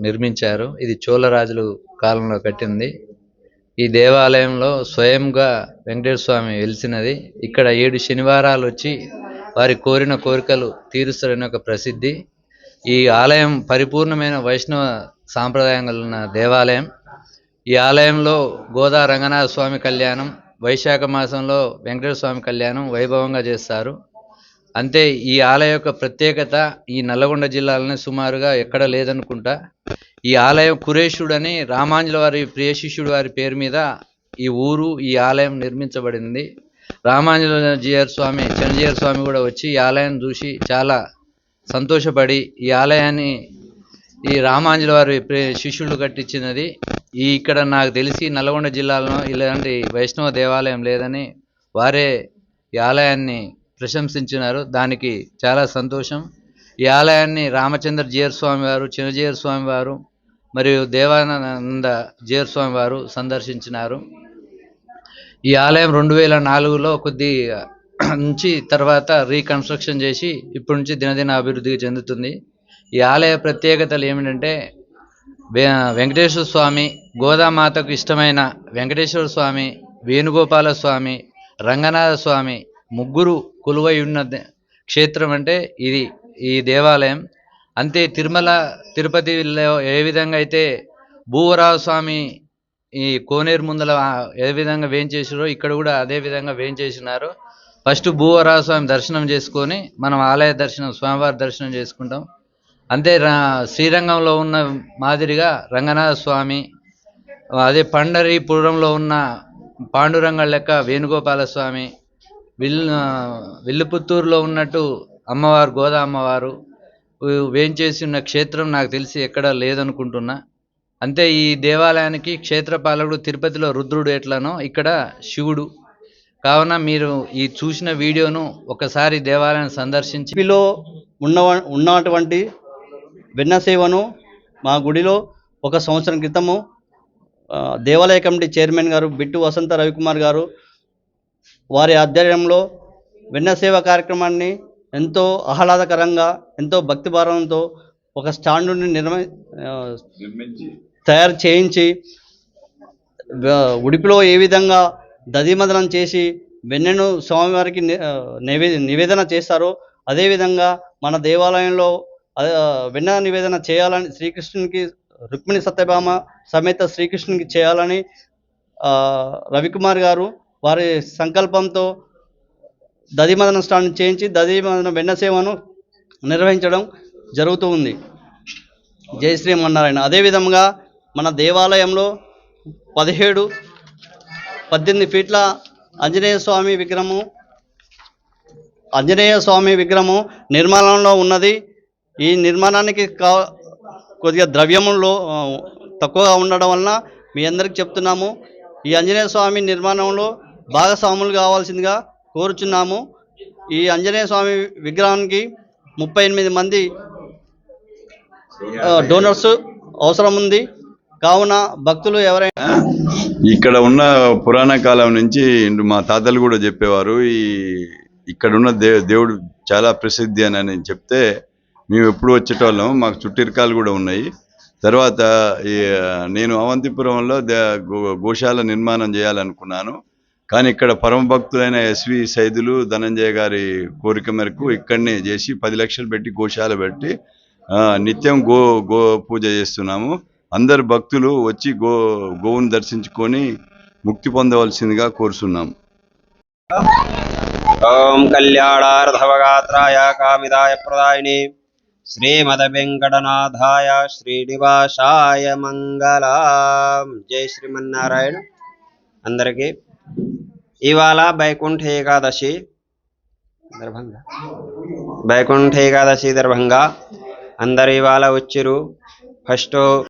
నిర్మించారు. ఇది చోళరాజులు కాలంలో కట్టింది. ఈ దేవాలయంలో స్వయంగా వెంకటేశ్వర స్వామి వెలిసినది. ఇక్కడ ఏడు శనివారాలు వచ్చి వారి కోరిన కోరికలు తీరుస్తారని ఒక ప్రసిద్ధి. ఈ ఆలయం పరిపూర్ణమైన వైష్ణవ సాంప్రదాయం కలిగిన దేవాలయం. ఈ ఆలయంలో గోదా రంగనాథ స్వామి కళ్యాణం వైశాఖ మాసంలో వెంకటేశ్వర స్వామి కళ్యాణం వైభవంగా చేస్తారు. అంతే ఈ ఆలయం యొక్క ప్రత్యేకత ఈ నల్లగొండ జిల్లాలోనే సుమారుగా ఎక్కడ లేదనుకుంటా. ఈ ఆలయం కురేషుడు అని రామాంజుల వారి ప్రియ శిష్యుడు వారి పేరు మీద ఈ ఊరు ఈ ఆలయం నిర్మించబడింది. రామాంజుల జీఆర్ స్వామి చంద్రజీఆర్ స్వామి కూడా వచ్చి ఈ ఆలయం చూసి చాలా సంతోషపడి ఈ ఆలయాన్ని ఈ రామాంజుల వారి శిష్యులు కట్టించినది. ఈ ఇక్కడ నాకు తెలిసి నల్గొండ జిల్లాలో ఇలాంటి వైష్ణవ దేవాలయం లేదని వారే ఈ ఆలయాన్ని ప్రశంసించినారు. దానికి చాలా సంతోషం. ఈ ఆలయాన్ని రామచంద్ర జీయర్ స్వామి వారు చిన్నజీయర్ స్వామి వారు మరియు దేవానంద జీయర్ స్వామి వారు సందర్శించినారు. ఈ ఆలయం రెండు వేల నాలుగులో కొద్ది నుంచి తర్వాత రీకన్స్ట్రక్షన్ చేసి ఇప్పటి నుంచి దినదిన అభివృద్ధి చెందుతుంది. ఈ ఆలయ ప్రత్యేకతలు ఏమిటంటే వెంకటేశ్వర స్వామి గోదామాతకు ఇష్టమైన వెంకటేశ్వర స్వామి వేణుగోపాల స్వామి రంగనాథ స్వామి ముగ్గురు కొలువై ఉన్న క్షేత్రం అంటే ఇది ఈ దేవాలయం. అంతే తిరుమల తిరుపతిలో ఏ విధంగా అయితే భూవరావ స్వామి ఈ కోనేరు ముందల ఏ విధంగా వేయించేసారో ఇక్కడ కూడా అదే విధంగా వేయించేసినారు ఫస్ట్ భూవరావ స్వామి దర్శనం చేసుకొని మనం ఆలయ దర్శనం స్వామివారి దర్శనం చేసుకుంటాం. అంతే రా- శ్రీరంగంలో ఉన్న మాదిరిగా రంగనాథ స్వామి అదే పండరీపురంలో ఉన్న పాండురంగ లెక్క వేణుగోపాల స్వామి విల్ విల్లుపుత్తూరులో ఉన్నట్టు అమ్మవారు గోదా అమ్మవారు వేంచేసి ఉన్న క్షేత్రం నాకు తెలిసి ఎక్కడా లేదనుకుంటున్నా. అంతే ఈ దేవాలయానికి క్షేత్రపాలకుడు తిరుపతిలో రుద్రుడు ఎట్లనో ఇక్కడ శివుడు. కావున మీరు ఈ చూసిన వీడియోను ఒకసారి దేవాలయాన్ని సందర్శించి లో ఉన్న ఉన్నటువంటి వెన్న సేవను మా గుడిలో ఒక సంవత్సరం క్రితము దేవాలయ కమిటీ చైర్మన్ గారు బిట్టు వసంత రవికుమార్ గారు వారి ఆధ్వర్యంలో వెన్న సేవ కార్యక్రమాన్ని ఎంతో ఆహ్లాదకరంగా ఎంతో భక్తిభారంతో ఒక స్టాండుని నిర్మ తయారు చేయించి ఉడిపిలో ఏ విధంగా దధిమదనం చేసి వెన్నెను స్వామివారికి నివే నివేదన చేస్తారో అదేవిధంగా మన దేవాలయంలో వెన్న నివేదన చేయాలని శ్రీకృష్ణునికి రుక్మిణి సత్యభామ సమేత శ్రీకృష్ణునికి చేయాలని రవికుమార్ గారు వారి సంకల్పంతో దదిమదన స్నానం చేయించి దధిమదన వెన్న సేవను నిర్వహించడం జరుగుతూ ఉంది. జై శ్రీమన్నారాయణ అదేవిధంగా మన దేవాలయంలో పదిహేడు పద్దెనిమిది ఫీట్ల ఆంజనేయ స్వామి విగ్రహము ఆంజనేయ స్వామి విగ్రహము నిర్మాణంలో ఉన్నది. ఈ నిర్మాణానికి కా కొద్దిగా ద్రవ్యములో తక్కువగా ఉండడం వలన మీ అందరికి చెప్తున్నాము. ఈ ఆంజనేయ స్వామి నిర్మాణంలో భాగస్వాములు కావాల్సిందిగా కోరుచున్నాము. ఈ ఆంజనేయ స్వామి విగ్రహానికి ముప్పై ఎనిమిది మంది డోనర్స్ అవసరం ఉంది. కావున భక్తులు ఎవరైనా ఇక్కడ ఉన్న పురాణ కాలం నుంచి మా తాతలు కూడా చెప్పేవారు ఈ ఇక్కడ ఉన్న దే దేవుడు చాలా ప్రసిద్ధి అని అని చెప్తే మేము ఎప్పుడు వచ్చేటోళ్ళం మాకు చుట్టిరకాలు కూడా ఉన్నాయి. తర్వాత ఈ, నేను అవంతిపురంలో దే గో- గోశాల నిర్మాణం చేయాలనుకున్నాను. కానీ ఇక్కడ పరమ భక్తులైన ఎస్వి సైదులు ధనంజయ గారి కోరిక మేరకు ఇక్కడనే చేసి పది లక్షలు పెట్టి గోశాల పెట్టి నిత్యం గో గో పూజ చేస్తున్నాము. అందరు భక్తులు వచ్చి గో గోవును దర్శించుకొని ముక్తి పొందవలసిందిగా కోరుతున్నాం ఓం కళ్యాణార్థవగాత్రాయ కామిదాయ ప్రదాయిని శ్రీమదవెంకటనాథాయ శ్రీనివాసాయ మంగళం. జై శ్రీమన్నారాయణ. అందరికీ ఇవాళ వైకుంఠ ఏకాదశి దర్భంగా. వైకుంఠ ఏకాదశి దర్భంగా అందరు ఇవాళ వచ్చిర్రు. ఫస్ట్